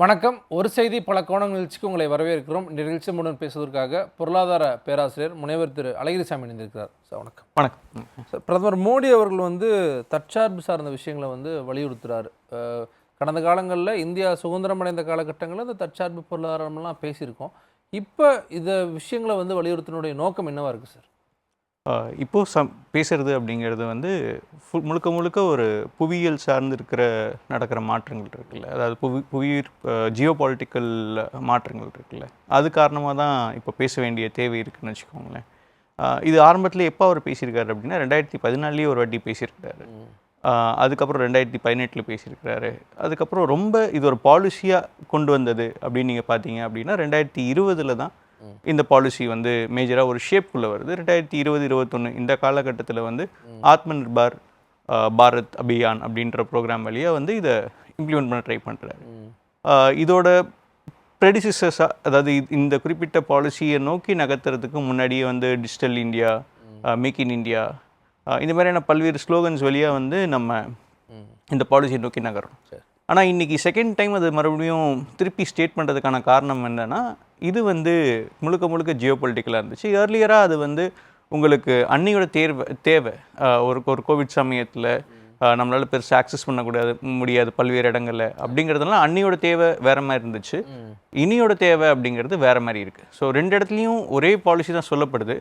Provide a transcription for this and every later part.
வணக்கம். ஒரு செய்தி பல கோணங்கள் நிகழ்ச்சிக்கு உங்களை வரவேற்கிறோம். இந்த நிகழ்ச்சி முடன் பேசுவதற்காக பொருளாதார பேராசிரியர் முனைவர் திரு அழகிரிசாமி இணைந்திருக்கிறார். சார் வணக்கம். வணக்கம். சார் பிரதமர் மோடி அவர்கள் வந்து தற்சார்பு சார்ந்த விஷயங்களை வந்து வலியுறுத்துறாரு. கடந்த காலங்களில் இந்தியா சுதந்திரம் அடைந்த காலகட்டங்களில் இந்த தற்சார்பு பொருளாதாரம்லாம் பேசியிருக்கோம். இப்போ இந்த விஷயங்களை வந்து வலியுறுத்தினுடைய நோக்கம் என்னவா இருக்குது சார்? இப்போ சம் பேசுறது அப்படிங்கிறது வந்து ஃபுல் முழுக்க முழுக்க ஒரு புவியியல் சார்ந்து இருக்கிற நடக்கிற மாற்றங்கள் இருக்குல்ல. அதாவது புவி புவியீர் ஜியோ பொலிட்டிக்கல் மாற்றங்கள் இருக்குல்ல. அது காரணமாக தான் இப்போ பேச வேண்டிய தேவை இருக்குன்னு வச்சுக்கோங்களேன். இது ஆரம்பத்தில் எப்போ அவர் பேசியிருக்காரு அப்படின்னா ரெண்டாயிரத்தி பதினாலேயே ஒரு வாட்டி பேசியிருக்காரு ஆஹ் அதுக்கப்புறம் ரெண்டாயிரத்தி பதினெட்டில் பேசியிருக்கிறாரு. அதுக்கப்புறம் ரொம்ப இது ஒரு பாலிசியாக கொண்டு வந்தது அப்படின்னு நீங்கள் பார்த்தீங்க அப்படின்னா ரெண்டாயிரத்தி இருபதில் தான் இந்த பாலிசி வந்து மேஜராக ஒரு ஷேப்புக்குள்ளே வருது. ரெண்டாயிரத்தி இருபது இருபத்தொன்று இந்த காலகட்டத்தில் வந்து ஆத்ம நிர்பார் பாரத் அபியான் அப்படின்ற ப்ரோக்ராம் வழியாக வந்து இதை இம்ப்ளிமெண்ட் பண்ண ட்ரை பண்ணுறாரு இதோட ப்ரெடிசிசஸாக அதாவது இந்த குறிப்பிட்ட பாலிசியை நோக்கி நகர்த்துறதுக்கு முன்னாடியே வந்து digital India make in India இந்த மாதிரியான பல்வேறு ஸ்லோகன்ஸ் வழியாக வந்து நம்ம இந்த பாலிசியை நோக்கி நகரும் சரி. ஆனால் இன்னைக்கு செகண்ட் டைம் அது மறுபடியும் திருப்பி ஸ்டேட் பண்ணுறதுக்கான காரணம் என்னன்னா இது வந்து முழுக்க முழுக்க ஜியோ பொலிட்டிக்கலாக இருந்துச்சு. ஏர்லியராக அது வந்து உங்களுக்கு அன்னையோட தேர்வு தேவை. ஒரு ஒரு கோவிட் சமயத்தில் நம்மளால் பெருசாக ஆக்சஸ் பண்ணக்கூடாது முடியாது பல்வேறு இடங்களில் அப்படிங்கிறதுனால அன்னையோட தேவை வேற மாதிரி இருந்துச்சு. இனியோட தேவை அப்படிங்கிறது வேற மாதிரி இருக்குது ஸோ ரெண்டு இடத்துலையும் ஒரே பாலிசி தான் சொல்லப்படுது.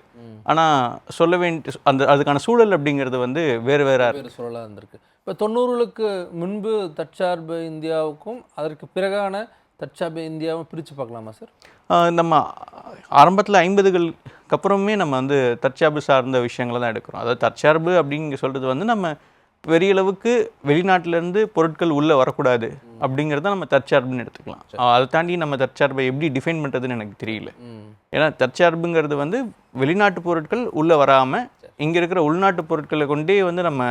ஆனால் சொல்ல வேண்டிய அந்த அதுக்கான சூழல் அப்படிங்கிறது வந்து வேறு வேற சொல்லலாம் இருந்திருக்கு. இப்போ தொண்ணூறுகளுக்கு முன்பு தற்சார்பு இந்தியாவுக்கும் அதற்கு பிறகான தற்சார்பு இந்தியாவும் பிரித்து பார்க்கலாமா சார்? நம்ம ஆரம்பத்தில் ஐம்பதுகளுக்கு அப்புறமே நம்ம வந்து தற்சார்பு சார்ந்த விஷயங்களை தான் எடுக்கிறோம். அதாவது தற்சார்பு அப்படிங்க சொல்கிறது வந்து நம்ம பெரிய அளவுக்கு வெளிநாட்டிலேருந்து பொருட்கள் உள்ளே வரக்கூடாது அப்படிங்கிறத நம்ம தற்சார்புன்னு எடுத்துக்கலாம். அதை தாண்டி நம்ம தற்சார்பை எப்படி டிஃபைன் பண்ணுறதுன்னு எனக்கு தெரியல. ஏன்னா தற்சார்புங்கிறது வந்து வெளிநாட்டு பொருட்கள் உள்ளே வராமல் இங்கே இருக்கிற உள்நாட்டு பொருட்களை கொண்டே வந்து நம்ம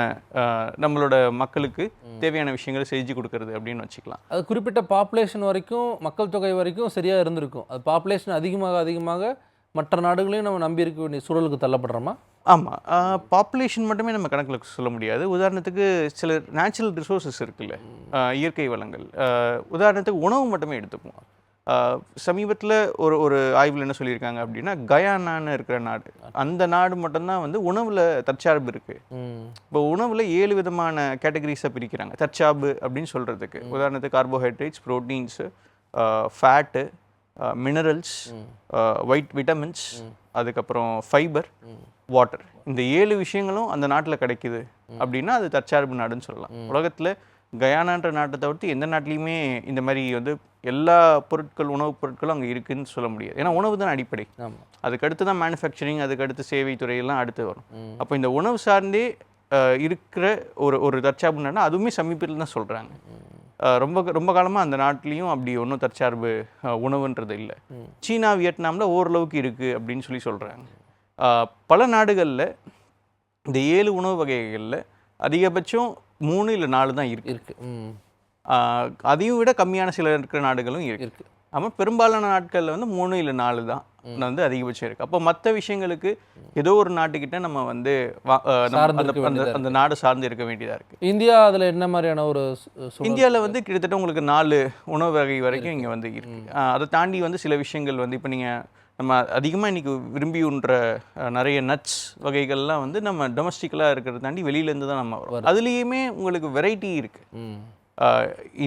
நம்மளோட மக்களுக்கு தேவையான விஷயங்களை செஞ்சு கொடுக்கறது அப்படின்னு வச்சுக்கலாம். அது குறிப்பிட்ட பாப்புலேஷன் வரைக்கும் மக்கள் தொகை வரைக்கும் சரியாக இருந்திருக்கும். அது பாப்புலேஷன் அதிகமாக அதிகமாக மற்ற நாடுகளையும் நம்ம நம்பி இருக்க வேண்டிய சூழலுக்கு தள்ளப்படுறோமா? ஆமாம் பாப்புலேஷன் மட்டுமே நம்ம கணக்கில் சொல்ல முடியாது. உதாரணத்துக்கு சில நேச்சுரல் ரிசோர்சஸ் இருக்குல்ல. இயற்கை வளங்கள். உதாரணத்துக்கு உணவு மட்டுமே எடுத்துப்போம் சமீபத்தில் ஒரு ஒரு ஆய்வில் என்ன சொல்லியிருக்காங்க அப்படின்னா கயானான்னு இருக்கிற நாடு. அந்த நாடு மட்டும்தான் வந்து உணவில் தற்சார்பு இருக்குது இப்போ உணவில் ஏழு விதமான கேட்டகரிஸை பிரிக்கிறாங்க. தற்சார்பு அப்படின்னு சொல்கிறதுக்கு உதாரணத்துக்கு carbohydrates proteins fat minerals white vitamins அதுக்கப்புறம் ஃபைபர் வாட்டர். இந்த ஏழு விஷயங்களும் அந்த நாட்டில் கிடைக்குது அப்படின்னா அது தற்சார்பு நாடுன்னு சொல்லலாம். உலகத்தில் கயானான்ற நாட்டை தவிர்த்து எந்த நாட்டிலையுமே இந்த மாதிரி வந்து எல்லா பொருட்கள் உணவுப் பொருட்களும் அங்கே இருக்குன்னு சொல்ல முடியாது. ஏன்னா உணவு தான் அடிப்படை. அதுக்கடுத்து தான் மேனுஃபேக்சரிங் அதுக்கடுத்து சேவை துறையெல்லாம் அடுத்து வரும். அப்போ இந்த உணவு சார்ந்தே இருக்கிற ஒரு ஒரு தற்சார்பு நாடுனா அதுவுமே சமீபத்தில் தான் சொல்கிறாங்க ரொம்ப ரொம்ப காலமாக அந்த நாட்டிலையும் அப்படி ஒன்றும் தற்சார்பு உணவுன்றது இல்லை. சீனா வியட்நாமில் ஓரளவுக்கு இருக்குது அப்படின்னு சொல்லி சொல்கிறாங்க பல நாடுகளில் இந்த ஏழு உணவு வகைகளில் அதிகபட்சம் மூணு இல்லை நாலு தான் இருக்கு. ம். அதையும் விட கம்மியான சில இருக்கிற நாடுகளும் இருக்கு. ஆமாம் பெரும்பாலான நாட்களில் வந்து மூணு இல்லை நாலு தான் வந்து அதிகபட்சம் இருக்குது அப்போ மற்ற விஷயங்களுக்கு ஏதோ ஒரு நாட்டுக்கிட்ட நம்ம வந்து அந்த- இருக்க. நாடு சார்ந்து இருக்க வேண்டியதாக இருக்குது இந்தியா அதில் என்ன மாதிரியான ஒரு இந்தியாவில் வந்து கிட்டத்தட்ட உங்களுக்கு நாலு உணவு வகை வரைக்கும் இங்கே வந்து இருக்கு. அதை தாண்டி வந்து சில விஷயங்கள் வந்து இப்போ நீங்கள் நம்ம அதிகமாக இன்னைக்கு விரும்பி உண்ற நிறைய நட்ஸ் வகைகள்லாம் வந்து நம்ம டொமஸ்டிக்கலாக இருக்கிறத தாண்டி வெளியிலேருந்து தான் நம்ம வரும். அதுலேயுமே உங்களுக்கு வெரைட்டி இருக்குது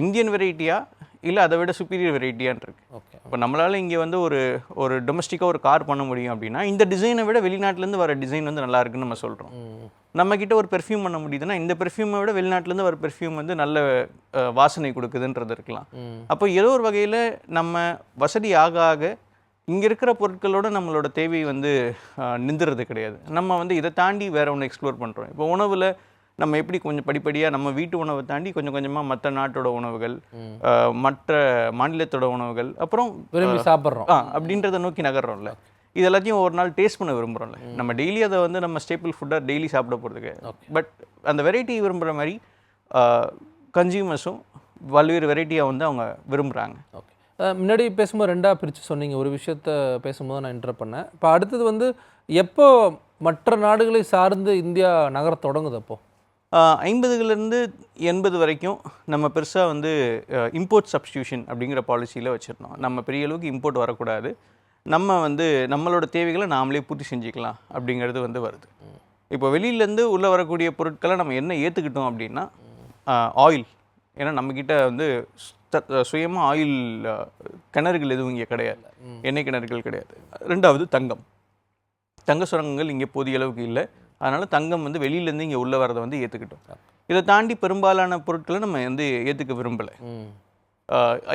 இந்தியன் வெரைட்டியா இல்லை அதை விட சுப்பீரியர் வெரைட்டியான் இருக்கு? ஓகே. இப்போ நம்மளால இங்கே வந்து ஒரு ஒரு டொமஸ்டிக்காக ஒரு கார் பண்ண முடியும் அப்படின்னா இந்த டிசைனை விட வெளிநாட்டிலேருந்து வர டிசைன் வந்து நல்லா இருக்குன்னு நம்ம சொல்கிறோம் ம் நம்ம கிட்ட ஒரு பெர்ஃப்யூம் பண்ண முடியுதுன்னா இந்த பெர்ஃப்யூமை விட வெளிநாட்டிலேருந்து வர பெர்ஃப்யூம் வந்து நல்ல வாசனை கொடுக்குதுன்றது இருக்கலாம். அப்போ ஏதோ ஒரு வகையில் நம்ம வசதி ஆக ஆக இங்கே இருக்கிற பொருட்களோட நம்மளோட தேவை வந்து நிந்துறது கிடையாது. நம்ம வந்து இதை தாண்டி வேற ஒன்று எக்ஸ்ப்ளோர் பண்ணுறோம் இப்போ உணவில் நம்ம எப்படி கொஞ்சம் படிப்படியாக நம்ம வீட்டு உணவை தாண்டி கொஞ்சம் கொஞ்சமாக மற்ற நாட்டோட உணவுகள் மற்ற மாநிலத்தோட உணவுகள் அப்புறம் விரும்பி சாப்பிட்றோம். ஆ அப்படின்றத நோக்கி நகர்றோம்ல. இது எல்லாத்தையும் ஒரு நாள் டேஸ்ட் பண்ண விரும்புகிறோம்ல நம்ம டெய்லி அதை வந்து நம்ம ஸ்டேபிள் ஃபுட்டாக டெய்லி சாப்பிட போகிறதுக்கு பட் அந்த வெரைட்டி விரும்புகிற மாதிரி கன்சியூமர்ஸும் பல்வேறு வெரைட்டியாக வந்து அவங்க விரும்புகிறாங்க ஓகே. முன்னாடி பேசும்போது ரெண்டாக பிரித்து சொன்னீங்க. ஒரு விஷயத்த பேசும்போது நான் இன்டர் பண்ணேன். இப்போ அடுத்தது வந்து எப்போ மற்ற நாடுகளை சார்ந்து இந்தியா நகர தொடங்குது அப்போ? ஐம்பதுலேருந்து எண்பது வரைக்கும் நம்ம பெருசாக வந்து இம்போர்ட் சப்ஸ்டியூஷன் அப்படிங்கிற பாலிசியில் வச்சுருந்தோம். நம்ம பெரிய அளவுக்கு இம்போர்ட் வரக்கூடாது. நம்ம வந்து நம்மளோட தேவைகளை நாமளே பூர்த்தி செஞ்சுக்கலாம் அப்படிங்கிறது வந்து வருது. இப்போ வெளியிலேருந்து உள்ளே வரக்கூடிய பொருட்களை நம்ம என்ன ஏற்றுக்கிட்டோம் அப்படின்னா ஆயில் ஏன்னா நம்மக்கிட்ட வந்து சுயமாக ஆயில் கிணறுகள் எதுவும் இங்கே கிடையாது. எண்ணெய் கிணறுகள் கிடையாது. ரெண்டாவது தங்கம். தங்க சுரங்கங்கள் இங்கே போதிய அளவுக்கு இல்லை. அதனால் தங்கம் வந்து வெளியிலேருந்து இங்கே உள்ள வரதை வந்து ஏற்றுக்கிட்டோம் இதை தாண்டி பெரும்பாலான பொருட்களை நம்ம வந்து ஏற்றுக்க விரும்பலை.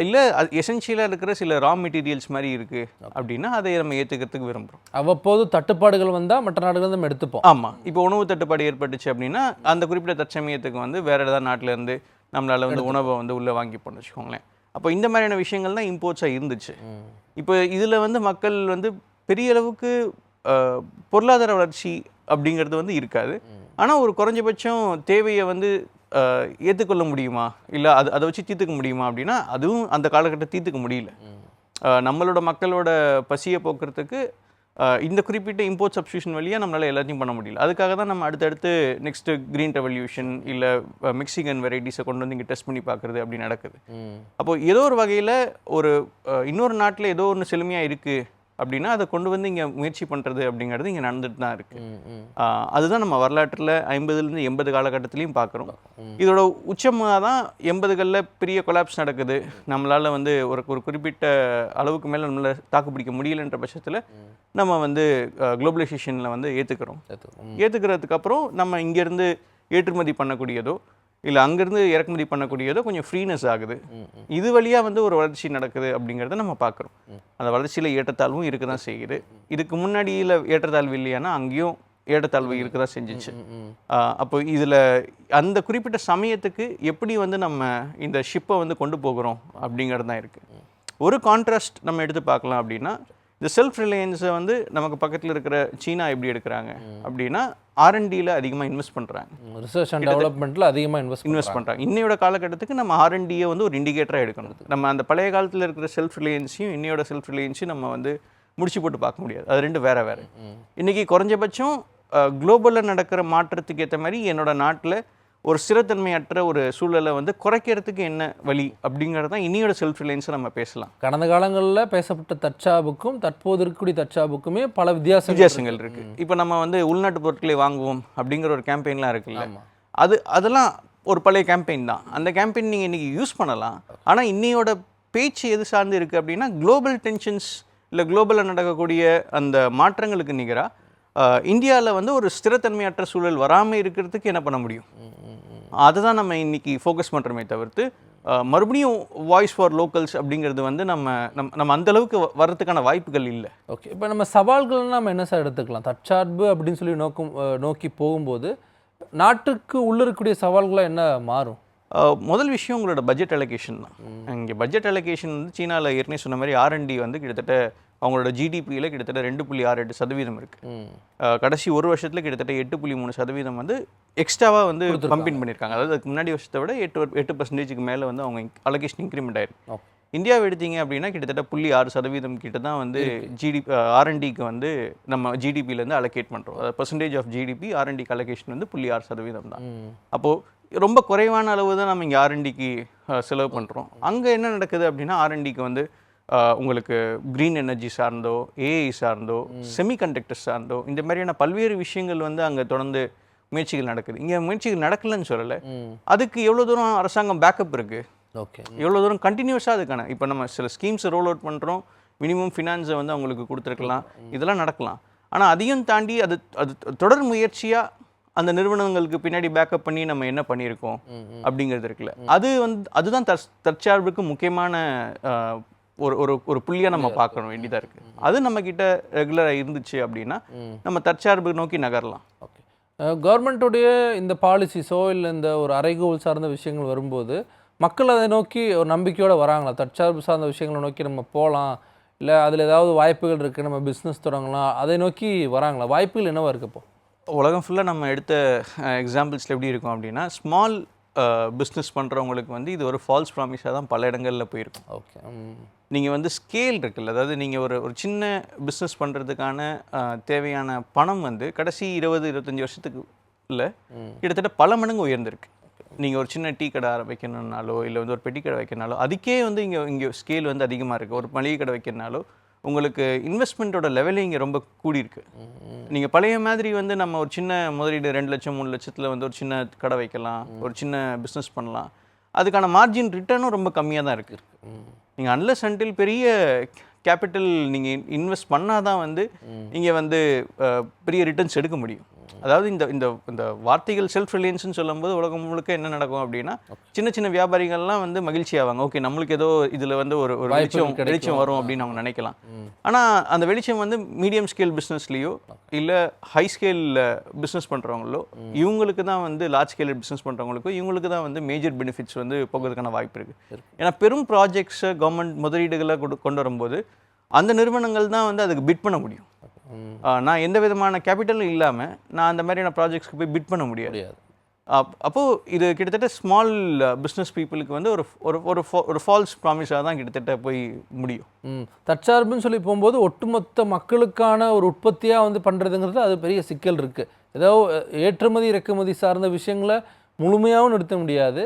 இல்லை அது எசென்ஷியலாக இருக்கிற சில ரா மெட்டீரியல்ஸ் மாதிரி இருக்குது அப்படின்னா அதை நம்ம ஏற்றுக்கிறதுக்கு விரும்புகிறோம் அவ்வப்போது தட்டுப்பாடுகள் வந்தால் மற்ற நாடுகள் நம்ம எடுத்துப்போம். ஆமாம் இப்போ உணவு தட்டுப்பாடு ஏற்பட்டுச்சு அப்படின்னா அந்த குறிப்பிட்ட தற்சமயத்துக்கு வந்து வேறு ஏதாவது நாட்டுல இருந்து நம்மளால் வந்து உணவை வந்து உள்ளே வாங்கிப்போம்னு வச்சுக்கோங்களேன். அப்போ இந்த மாதிரியான விஷயங்கள் தான் இம்போர்ட்ஸாக இருந்துச்சு. இப்போ இதில் வந்து மக்கள் வந்து பெரிய அளவுக்கு பொருளாதார வளர்ச்சி அப்படிங்கிறது வந்து இருக்காது. ஆனால் ஒரு குறைஞ்சபட்சம் தேவையை வந்து ஏற்றுக்கொள்ள முடியுமா? இல்லை அது அதை வச்சு தீர்த்துக்க முடியுமா அப்படின்னா அதுவும் அந்த காலகட்டத்தை தீர்த்துக்க முடியல. நம்மளோட மக்களோட பசியை போக்குறதுக்கு இந்த குறிப்பிட்ட இம்போர்ட் சப்ஸ்டியூஷன் வழியாக நம்மளால் எல்லாத்தையும் பண்ண முடியல. அதுக்காக தான் நம்ம அடுத்தடுத்து நெக்ஸ்ட்டு க்ரீன் ரெவல்யூஷன் இல்லை மெக்சிகன் வெரைட்டிஸை கொண்டு வந்து இங்கே டெஸ்ட் பண்ணி பார்க்குறது அப்படி நடக்குது. ம். அப்போ ஏதோ ஒரு வகையில் ஒரு இன்னொரு நாட்டில் ஏதோ ஒன்று செழுமையாக இருக்குது அப்படின்னா அதை கொண்டு வந்து இங்கே முயற்சி பண்ணுறது அப்படிங்கிறது இங்கே நடந்துட்டு தான் இருக்குது ம் அதுதான் நம்ம வரலாற்றில் ஐம்பதுலேருந்து எண்பது காலகட்டத்திலையும் பார்க்குறோம். இதோட உச்சமாக தான் எண்பதுகளில் பெரிய கொலாப்ஸ் நடக்குது நம்மளால் வந்து ஒரு ஒரு குறிப்பிட்ட அளவுக்கு மேலே நம்மளால் தாக்கு பிடிக்க முடியலன்ற பட்சத்தில் நம்ம வந்து குளோபலைசேஷனில் வந்து ஏற்றுக்கிறோம் எடுத்துக்கிறோம். ம். ஏற்றுக்கிறதுக்கு அப்புறம் நம்ம இங்கேருந்து ஏற்றுமதி பண்ணக்கூடியதோ இல்லை அங்கேருந்து இறக்குமதி பண்ணக்கூடியதோ கொஞ்சம் ஃப்ரீனஸ் ஆகுது. இது வழியாக வந்து ஒரு வளர்ச்சி நடக்குது அப்படிங்கிறத நம்ம பார்க்குறோம் அந்த வளர்ச்சியில் ஏற்றத்தாழ்வும் இருக்க தான் செய்யுது இதுக்கு முன்னாடியில் ஏற்றத்தாழ்வு இல்லையானா அங்கேயும் ஏற்றத்தாழ்வு இருக்க தான் செஞ்சிச்சு. அப்போ இதில் அந்த குறிப்பிட்ட சமயத்துக்கு எப்படி வந்து நம்ம இந்த ஷிப்பை வந்து கொண்டு போகிறோம் அப்படிங்கிறது தான் இருக்குது ஒரு கான்ட்ராஸ்ட் நம்ம எடுத்து பார்க்கலாம் அப்படின்னா இந்த செல்ஃப் ரிலையன்ஸை வந்து நமக்கு பக்கத்தில் இருக்கிற சீனா எப்படி எடுக்கிறாங்க? அப்படின்னா ஆர்என்டியில் அதிகமாக இன்வெஸ்ட் பண்ணுறாங்க ரிசர்ச் அண்ட் டெவலப்மெண்ட்டில் அதிகமாக இன்வெஸ்ட் இன்வெஸ்ட் பண்ணுறாங்க இன்னையோட காலகட்டத்துக்கு நம்ம ஆர்என்டியை வந்து ஒரு இண்டிகேட்டராக எடுக்கணும் நம்ம அந்த பழைய காலத்தில் இருக்கிற செல்ஃப் ரிலையன்ஸையும் இன்னையோட செல்ஃப் ரிலையன்ஸையும் நம்ம வந்து முடிச்சு போட்டு பார்க்க முடியாது. அது ரெண்டு வேற வேற. இன்னைக்கு குறைஞ்சபட்சம் குளோபலில் நடக்கிற மாற்றத்துக்கு ஏற்ற மாதிரி என்னோட நாட்டில் ஒரு ஸ்திரத்தன்மையற்ற ஒரு சூழலை வந்து குறைக்கிறதுக்கு என்ன வழி அப்படிங்கிறது தான் இன்னையோட செல்ஃப் ரிலையன்ஸை நம்ம பேசலாம். கடந்த காலங்களில் பேசப்பட்ட தற்சாபுக்கும் தற்போது இருக்கக்கூடிய தற்சாபுக்குமே பல வித்தியாசங்கள் வித்தியாசங்கள் இருக்கு. இப்போ நம்ம வந்து உள்நாட்டு பொருட்களை வாங்குவோம் அப்படிங்கிற ஒரு கேம்பெயின்லாம் இருக்குல்ல. அது அதெல்லாம் ஒரு பழைய கேம்பெயின் தான். அந்த கேம்பெயின் நீங்கள் இன்றைக்கி யூஸ் பண்ணலாம். ஆனால் இன்னையோட பேச்சு எது சார்ந்து இருக்குது அப்படின்னா குளோபல் டென்ஷன்ஸ் இல்லை குளோபலில் நடக்கக்கூடிய அந்த மாற்றங்களுக்கு நிகராக இந்தியாவில் வந்து ஒரு ஸ்திரத்தன்மையற்ற சூழல் வராமல் இருக்கிறதுக்கு என்ன பண்ண முடியும்? அதை தான் நம்ம இன்னைக்கு ஃபோக்கஸ் பண்ணுறோமே தவிர்த்து மறுபடியும் வாய்ஸ் ஃபார் லோக்கல்ஸ் அப்படிங்கிறது வந்து நம்ம நம் நம்ம அந்தளவுக்கு வ- வர்றதுக்கான வாய்ப்புகள் இல்லை. ஓகே இப்போ நம்ம சவால்கள்னா நம்ம என்ன சார் எடுத்துக்கலாம்? தற்சார்பு அப்படின்னு சொல்லி நோக்கும் நோக்கி போகும்போது நாட்டுக்கு உள்ளே இருக்கக்கூடிய சவால்களாக என்ன மாறும்? முதல் விஷயம் உங்களோட பட்ஜெட் அலோகேஷன் தான். இங்கே பட்ஜெட் அலோகேஷன் வந்து சீனாவில் ஏற்கனவே சொன்ன மாதிரி ஆர்என்டி வந்து கிட்டத்தட்ட அவங்களோட ஜிடிபியில் கிட்டத்தட்ட ரெண்டு புள்ளி ஆறு எட்டு சதவீதம் இருக்குது கடைசி ஒரு வருஷத்தில் கிட்டத்தட்ட எட்டு புள்ளி மூணு சதவீதம் வந்து எக்ஸ்ட்ராவாக வந்து பம்பின் பண்ணியிருக்காங்க அதாவது அதுக்கு முன்னாடி வருஷத்தை விட எட்டு எட்டு பர்சன்டேஜுக்கு மேலே வந்து அவங்க அலோகேஷன் இன்க்ரிமெண்ட் ஆயிருக்கு. இந்தியாவை எடுத்தீங்க அப்படின்னா கிட்டத்தட்ட புள்ளி ஆறு சதவீதம் கிட்ட தான் வந்து ஜிடி ஆர்என்டிக்கு வந்து நம்ம ஜிடிபிலேருந்து அலோகேட் பண்ணுறோம் அதாவது பர்சன்டேஜ் ஆஃப் ஜிடிபி ஆர்என்டிக்கு அலோகேஷன் வந்து புள்ளி ஆறு சதவீதம் தான். அப்போது ரொம்ப குறைவான அளவு தான் நம்ம இங்கே ஆர்என்டிக்கு செலவு பண்ணுறோம் அங்கே என்ன நடக்குது அப்படின்னா ஆர்என்டிக்கு வந்து உங்களுக்கு க்ரீன் எனர்ஜி சார்ந்தோ ஏஐ சார்ந்தோ செமிகண்டக்டர் சார்ந்தோ இந்த மாதிரியான பல்வேறு விஷயங்கள் வந்து அங்கே தொடர்ந்து முயற்சிகள் நடக்குது. இங்கே முயற்சிகள் நடக்கலைன்னு சொல்லலை. அதுக்கு எவ்வளோ தூரம் அரசாங்கம் பேக்கப் இருக்குது ஓகே. எவ்வளோ தூரம் கண்டினியூஸாக அதுக்கான இப்போ நம்ம சில ஸ்கீம்ஸை ரோல் அவுட் பண்ணுறோம் மினிமம் ஃபினான்ஸை வந்து அவங்களுக்கு கொடுத்துருக்கலாம். இதெல்லாம் நடக்கலாம். ஆனால் அதையும் தாண்டி அது அது தொடர் முயற்சியாக அந்த நிறுவனங்களுக்கு பின்னாடி பேக்கப் பண்ணி நம்ம என்ன பண்ணியிருக்கோம் அப்படிங்கிறது இருக்குல்ல. அது வந்து அதுதான் தற் தற்சார்புக்கு முக்கியமான ஒரு ஒரு ஒரு புள்ளியாக நம்ம பார்க்கணும் வேண்டியதாக இருக்குது அது நம்மக்கிட்ட ரெகுலராக இருந்துச்சு அப்படின்னா. நம்ம தற்சார்பு நோக்கி நகரலாம். ஓகே. கவர்மெண்ட்டுடைய இந்த பாலிசிஸோ இல்லை இந்த ஒரு அறைகோல் சார்ந்த விஷயங்கள் வரும்போது மக்கள் அதை நோக்கி ஒரு நம்பிக்கையோடு வராங்களா? தற்சார்பு சார்ந்த விஷயங்களை நோக்கி நம்ம போகலாம் இல்லை அதில் ஏதாவது வாய்ப்புகள் இருக்குது நம்ம பிஸ்னஸ் தொடங்கலாம் அதை நோக்கி வராங்களா? வாய்ப்புகள் என்னவா இருக்கு இப்போ? உலகம் ஃபுல்லாக நம்ம எடுத்த எக்ஸாம்பிள்ஸில் எப்படி இருக்கும் அப்படின்னா ஸ்மால் பிஸ்னஸ் பண்ணுறவங்களுக்கு வந்து இது ஒரு ஃபால்ஸ் ப்ராமிஸாக தான் பல இடங்களில் போயிருக்கும். ஓகே நீங்கள் வந்து ஸ்கேல் இருக்குல்ல அதாவது நீங்கள் ஒரு ஒரு சின்ன பிஸ்னஸ் பண்ணுறதுக்கான தேவையான பணம் வந்து கடைசி இருபது இருபத்தஞ்சி வருஷத்துக்கு இல்லை கிட்டத்தட்ட பல மடங்கு உயர்ந்திருக்கு. நீங்கள் ஒரு சின்ன டீ கடை வைக்கணும்னாலோ இல்லை வந்து ஒரு பெட்டி கடை வைக்கணும்னாலோ அதுக்கே வந்து இங்கே இங்கே ஸ்கேல் வந்து அதிகமாக இருக்குது ஒரு மளிகை கடை வைக்கணும்னாலோ உங்களுக்கு இன்வெஸ்ட்மெண்ட்டோட லெவலே இங்கே ரொம்ப கூடியிருக்கு. நீங்கள் பழைய மாதிரி வந்து நம்ம ஒரு சின்ன முதலீடு ரெண்டு லட்சம் மூணு லட்சத்தில் வந்து ஒரு சின்ன கடை வைக்கலாம் ஒரு சின்ன பிஸ்னஸ் பண்ணலாம். அதுக்கான மார்ஜின் ரிட்டர்னும் ரொம்ப கம்மியாக தான் இருக்குது நீங்கள் அன்லஸ் அன்டில் பெரிய கேபிட்டல் நீங்கள் இன்வெஸ்ட் பண்ணால் தான் வந்து இங்கே வந்து பெரிய ரிட்டர்ன்ஸ் எடுக்க முடியும். அதாவது இந்த இந்த இந்த வார்த்தைகள் செல்ஃப் ரிலையன்ஸ்னு சொல்லும்போது உலகம் முழுக்க என்ன நடக்கும் அப்படின்னா சின்ன சின்ன வியாபாரிகள்லாம் வந்து மகிழ்ச்சி ஆவாங்க. ஓகே நம்மளுக்கு ஏதோ இதில் வந்து ஒரு ஒரு வெளிச்சம். வெளிச்சம் வரும் அப்படின்னு அவங்க நினைக்கலாம். ஆனால் அந்த வெளிச்சம் வந்து மீடியம் ஸ்கேல் பிஸ்னஸ்லேயோ இல்லை ஹை ஸ்கேல் பிஸ்னஸ் பண்ணுறவங்களோ இவங்களுக்கு தான் வந்து லார்ஜ் ஸ்கேல் பிஸ்னஸ் பண்ணுறவங்களுக்கோ இவங்களுக்கு தான் வந்து மேஜர் பெனிஃபிட்ஸ் வந்து போகிறதுக்கான வாய்ப்பு இருக்குது ஏன்னா பெரும் ப்ராஜெக்ட்ஸை கவர்மெண்ட் முதலீடுகளை கொண்டு வரும்போது அந்த நிறுவனங்கள் தான் வந்து அதுக்கு பிட் பண்ண முடியும். நான் எந்த விதமான கேபிட்டலும் இல்லாமல் நான் அந்த மாதிரியான ப்ராஜெக்ட்ஸ்க்கு போய் பிட் பண்ண முடியாது. முடியாது. அப் அப்போது இது கிட்டத்தட்ட ஸ்மால் பிஸ்னஸ் பீப்புளுக்கு வந்து ஒரு ஒரு ஒரு ஒரு ஃபால்ஸ் ப்ராமிஸாக தான் கிட்டத்தட்ட போய் முடியும். தற்சார்புன்னு சொல்லி போகும்போது ஒட்டுமொத்த மக்களுக்கான ஒரு உற்பத்தியாக வந்து பண்ணுறதுங்கிறது அது பெரிய சிக்கல் இருக்குது ஏதோ ஏற்றுமதி இறக்குமதி சார்ந்த விஷயங்களை முழுமையாகவும் நிறுத்த முடியாது.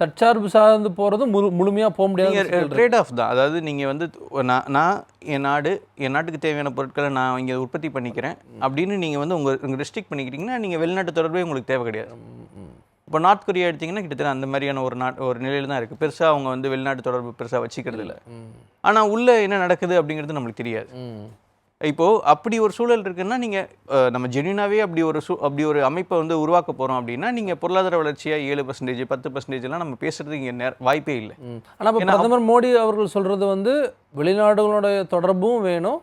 தற்சார்பு சார்ந்து போகிறதும் முழு முழுமையாக போக முடியாது ட்ரேட் ஆஃப் தான். அதாவது நீங்கள் வந்து நான் நான் என் நாடு என் நாட்டுக்கு தேவையான பொருட்களை நான் இங்கே உற்பத்தி பண்ணிக்கிறேன் அப்படின்னு நீங்கள் வந்து உங்கள் உங்கள் ரெஸ்ட்ரிக்ட் பண்ணிக்கிட்டீங்கன்னா நீங்கள் வெளிநாட்டு தொடர்பே உங்களுக்கு தேவை கிடையாது. இப்போ நார்த் கொரியா எடுத்தீங்கன்னா கிட்டத்தட்ட அந்த மாதிரியான ஒரு நாட் ஒரு நிலையில் தான் இருக்குது பெருசாக அவங்க வந்து வெளிநாட்டு தொடர்பு பெருசாக வச்சுக்கிறது இல்லை ஆனால் உள்ளே என்ன நடக்குது அப்படிங்கிறது நம்மளுக்கு தெரியாது. இப்போது அப்படி ஒரு சூழல் இருக்குன்னா நீங்கள் நம்ம ஜென்யூனாகவே அப்படி ஒரு சூ அப்படி ஒரு அமைப்பை வந்து உருவாக்க போகிறோம் அப்படின்னா நீங்கள் பொருளாதார வளர்ச்சியாக ஏழு பர்சன்டேஜ் பத்து பர்சன்டேஜ்லாம் நம்ம பேசுறது இங்கே நே வாய்ப்பே இல்லை. ஆனால் இப்போ பிரதமர் மோடி அவர்கள் சொல்கிறது வந்து வெளிநாடுகளுடைய தொடர்பும் வேணும்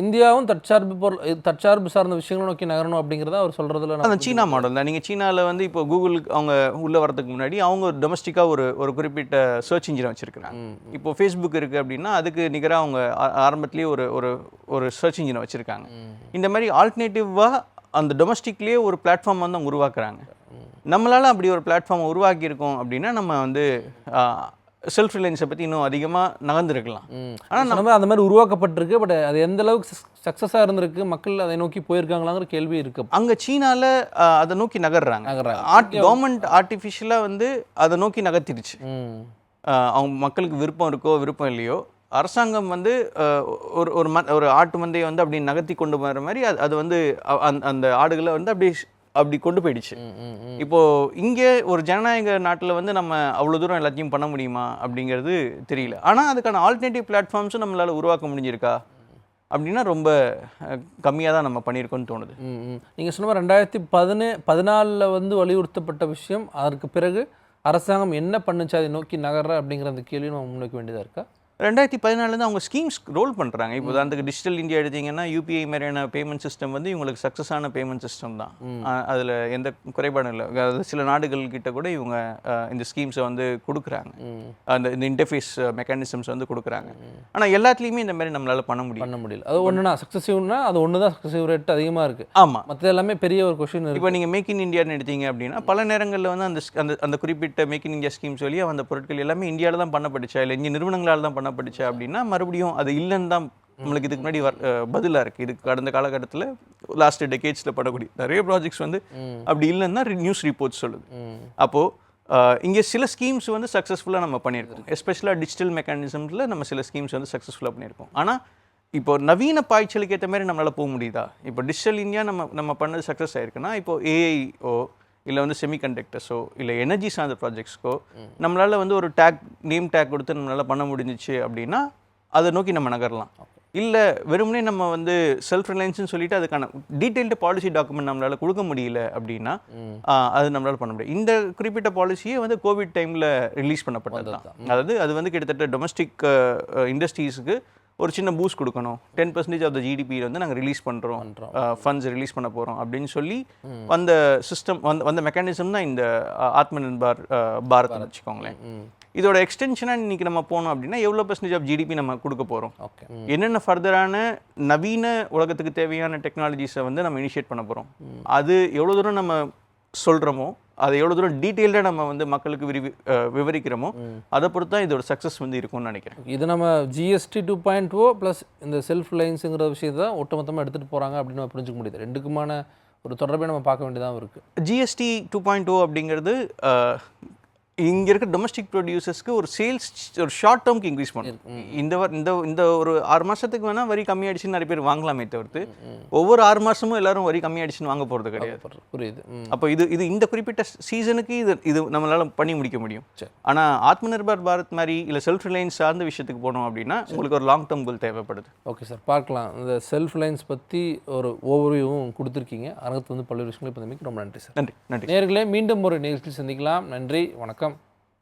இந்தியாவும் தற்சார்பு பொருள் தற்சார்பு சார்ந்த விஷயங்களை நோக்கி நகரணும் அப்படிங்கிறத அவர் சொல்கிறதுல அந்த சீனா மாடல் தான். நீங்கள் சீனாவில் வந்து இப்போ கூகுள் அவங்க உள்ளே வரதுக்கு முன்னாடி அவங்க டொமஸ்டிக்காக ஒரு ஒரு குறிப்பிட்ட சர்ச் இன்ஜினை வச்சுருக்காங்க இப்போ ஃபேஸ்புக் இருக்குது அப்படின்னா அதுக்கு நிகராக அவங்க ஆரம்பத்திலேயே ஒரு ஒரு ஒரு சர்ச் இன்ஜினை வச்சுருக்காங்க. இந்த மாதிரி ஆல்டர்னேட்டிவாக அந்த டொமஸ்டிக்லேயே ஒரு பிளாட்ஃபார்ம் வந்து அவங்க உருவாக்குறாங்க. நம்மளால் அப்படி ஒரு பிளாட்ஃபார்ம் உருவாக்கியிருக்கோம் அப்படின்னா நம்ம வந்து செல்ஃப் ரிலையன்ஸை பற்றி இன்னும் அதிகமாக நகர்ந்துருக்கலாம். ஆனால் நம்ம அந்த மாதிரி உருவாக்கப்பட்டிருக்கு பட் அது எந்த அளவுக்கு சக்ஸஸாக இருந்திருக்கு மக்கள் அதை நோக்கி போயிருக்காங்களாங்கிற கேள்வி இருக்கு. அங்கே சீனாவில் அதை நோக்கி நகர்றாங்க. நகர்றாங்க. ஆர்ட் கவர்மெண்ட் ஆர்டிஃபிஷியலாக வந்து அதை நோக்கி நகர்த்திடுச்சு அவங்க மக்களுக்கு விருப்பம் இருக்கோ விருப்பம் இல்லையோ அரசாங்கம் வந்து ஒரு ஒரு ம ஒரு ஆட்டு மந்தையை வந்து அப்படி நகர்த்தி கொண்டு போகிற மாதிரி அது அது வந்து அந்த அந்த ஆடுகளை வந்து அப்படி அப்படி கொண்டு போயிடுச்சு. இப்போ இங்கே ஒரு ஜனநாயக நாட்டில் வந்து நம்ம அவ்வளோ தூரம் எல்லாத்தையும் பண்ண முடியுமா அப்படிங்கிறது தெரியல. ஆனால் அதுக்கான ஆல்டர்னேட்டிவ் பிளாட்ஃபார்ம்ஸும் நம்மளால் உருவாக்க முடிஞ்சிருக்கா? அப்படின்னா ரொம்ப கம்மியாக தான் நம்ம பண்ணியிருக்கோம்னு தோணுது. ம், ம். நீங்க சொன்ன மாதிரி ரெண்டாயிரத்தி பதினே பதினாலில் வந்து வலியுறுத்தப்பட்ட விஷயம் அதற்கு பிறகு அரசாங்கம் என்ன பண்ணுச்சு அதை நோக்கி நகர்ற அப்படிங்கிற அந்த கேள்வி நம்ம முன்வைக்க வேண்டியதாக இருக்கா? ரெண்டாயிரத்தி பதினாலேருந்து அவங்க ஸ்கீம்ஸ் ரோல் பண்ணுறாங்க இப்போ உதாரணத்துக்கு டிஜிட்டல் இந்தியா எடுத்தீங்கன்னா யூபிஐ மாதிரியான பேமெண்ட் சிஸ்டம் வந்து இவங்களுக்கு சக்ஸஸான பேமெண்ட் சிஸ்டம் தான். அதில் எந்த குறைபாடும் இல்லை. அதாவது சில நாடுகள் கிட்ட கூட இவங்க இந்த ஸ்கீம்ஸை வந்து கொடுக்குறாங்க. அந்த இந்த இன்டர்ஃபேஸ் மெக்கானிசம்ஸ் வந்து கொடுக்குறாங்க. ஆனால் எல்லாத்துலேயுமே இந்த மாதிரி நம்மளால பண்ண முடியும் பண்ண முடியல. அது ஒன்றுனா சக்ஸசிவ்னா அது ஒன்று தான் சக்ஸசிவ் ரேட் அதிகமாக இருக்குது ஆமாம் மற்றது எல்லாமே பெரிய ஒரு கொஷின் இருக்கு. இப்போ நீங்கள் மேக் இன் இந்தியான்னு எடுத்தீங்க அப்படின்னா பல நேரங்களில் வந்து அந்த அந்த அந்த குறிப்பிட்ட மேக் இன் இந்தியா ஸ்கீம்ஸ் வழியாக அந்த பொருட்கள் எல்லாமே இந்தியாவில் தான் பண்ணப்பட்டுச்சா? இல்லை இங்கே நிறுவனங்களால் தான் பண்ணப்பட்டுச்சா அப்படின்னா மறுபடியும் அது இல்லைன்னு தான் நம்மளுக்கு இதுக்கு முன்னாடி பதிலாக இருக்குது இதுக்கு கடந்த காலகட்டத்தில் லாஸ்ட் டெக்கேட்ஸில் படக்கூடிய நிறைய ப்ராஜெக்ட்ஸ் வந்து அப்படி இல்லைன்னு நியூஸ் ரிப்போர்ட்ஸ் சொல்லுது. அப்போது இங்கே சில ஸ்கீம்ஸ் வந்து சக்ஸஸ்ஃபுல்லாக நம்ம பண்ணியிருக்கோம். எஸ்பெஷலாக டிஜிட்டல் மெக்கானிசம்ஸில் நம்ம சில ஸ்கீம்ஸ் வந்து சக்ஸஸ்ஃபுல்லாக பண்ணியிருக்கோம். ஆனால் இப்போ நவீன பாய்ச்சலுக்கு ஏற்ற மாதிரி நம்மளால் போக முடியுதா? இப்போ டிஜிட்டல் இந்தியா நம்ம நம்ம பண்ணது சக்ஸஸ் ஆயிருக்குன்னா இப்போ ஏஐஓ இல்லை வந்து செமிகண்டக்டர்ஸோ இல்லை எனர்ஜி சார்ந்த ப்ராஜெக்ட்ஸ்க்கோ நம்மளால் வந்து ஒரு டேக் நேம் டேக் கொடுத்து நம்மளால் பண்ண முடிஞ்சிச்சு அப்படின்னா அதை நோக்கி நம்ம நகரலாம். இல்லை வெறுமனே நம்ம வந்து செல்ஃப் ரிலையன்ஸ்னு சொல்லிட்டு அதுக்கான டீட்டெயில்டு பாலிசி டாக்குமெண்ட் நம்மளால் கொடுக்க முடியல அப்படின்னா அது நம்மளால் பண்ண முடியும் இந்த குறிப்பிட்ட பாலிசியே வந்து கோவிட் டைமில் ரிலீஸ் பண்ணப்பட்டது தான். அதாவது அது வந்து கிட்டத்தட்ட டொமஸ்டிக் இண்டஸ்ட்ரீஸுக்கு ஒரு சின்ன பூஸ்ட் கொடுக்கணும். Ten percentage of the GDP வந்து நாங்கள் ரிலீஸ் பண்ணுறோம் ஃபண்ட்ஸ் ரிலீஸ் பண்ண போகிறோம் அப்படின்னு சொல்லி வந்த சிஸ்டம் வந்த வந்த மெக்கானிசம் தான் இந்த ஆத்ம நிர்பார் பாரத்னு வச்சுக்கோங்களேன். இதோட எக்ஸ்டென்ஷனாக இன்னைக்கு நம்ம போனோம் அப்படின்னா எவ்வளோ பர்சன்டேஜ் ஆஃப் ஜிடிபி நம்ம கொடுக்க போகிறோம் என்னென்ன ஃபர்தரான நவீன உலகத்துக்கு தேவையான டெக்னாலஜிஸை வந்து நம்ம இனிஷியேட் பண்ண போகிறோம் அது எவ்வளோ தூரம் நம்ம சொல்கிறோமோ அதை எவ்வளோ தூரம் டீட்டெயில்டாக நம்ம வந்து மக்களுக்கு விரிவி விவரிக்கிறோமோ அதை பொறுத்து தான் இதோட சக்ஸஸ் வந்து இருக்கும்னு நினைக்கிறேன். இது நம்ம GST two point O plus இந்த செல்ஃப் லைன்ஸுங்கிற விஷயத்தை தான் ஒட்டுமொத்தமாக எடுத்துகிட்டு போகிறாங்க அப்படின்னு நம்ம புரிஞ்சுக்க முடியுது. ரெண்டுக்குமான ஒரு தொடர்பை நம்ம பார்க்க வேண்டியதாகவும் இருக்குது ஜிஎஸ்டி டூ பாயிண்ட் டூ அப்படிங்கிறது இங்கே இருக்க டொமஸ்டிக் ப்ரொடியூசர்ஸ்க்கு ஒரு சேல்ஸ் ஒரு ஷார்ட் டேர்ம்க்கு இன்க்ரீஸ் பண்ணும் இந்த இந்த இந்த ஒரு ஆறு மாதத்துக்கு வேணால் வரி கம்மியாயிடுச்சுன்னு நிறைய பேர் வாங்கலாமே தவிர்த்து ஒவ்வொரு ஆறு மாதமும் எல்லாரும் வரி கம்மியாயிடுச்சுன்னு வாங்க போகிறது கிடையாது. புரியுது. அப்போ இது இது இந்த குறிப்பிட்ட சீசனுக்கு இது இது நம்மளால பண்ணி முடிக்க முடியும். சரி. ஆனால் ஆத்ம நிர்பர் பாரத் மாதிரி இல்லை செல்ஃப் ரிலையன்ஸ் சார்ந்த விஷயத்துக்கு போனோம் அப்படின்னா உங்களுக்கு ஒரு லாங் டேர்ம் கோல் தேவைப்படுது. ஓகே சார் பார்க்கலாம். இந்த செல்ஃப் லைன்ஸ் பற்றி ஒரு ஓவர்வியூவும் கொடுத்துருக்கீங்க. அரங்கத்து வந்து பல்வேறு விஷயங்களை இப்போ ரொம்ப நன்றி சார். நன்றி நன்றி. நேர்களே மீண்டும் ஒரு நிகழ்ச்சியில் சந்திக்கலாம். நன்றி வணக்கம்.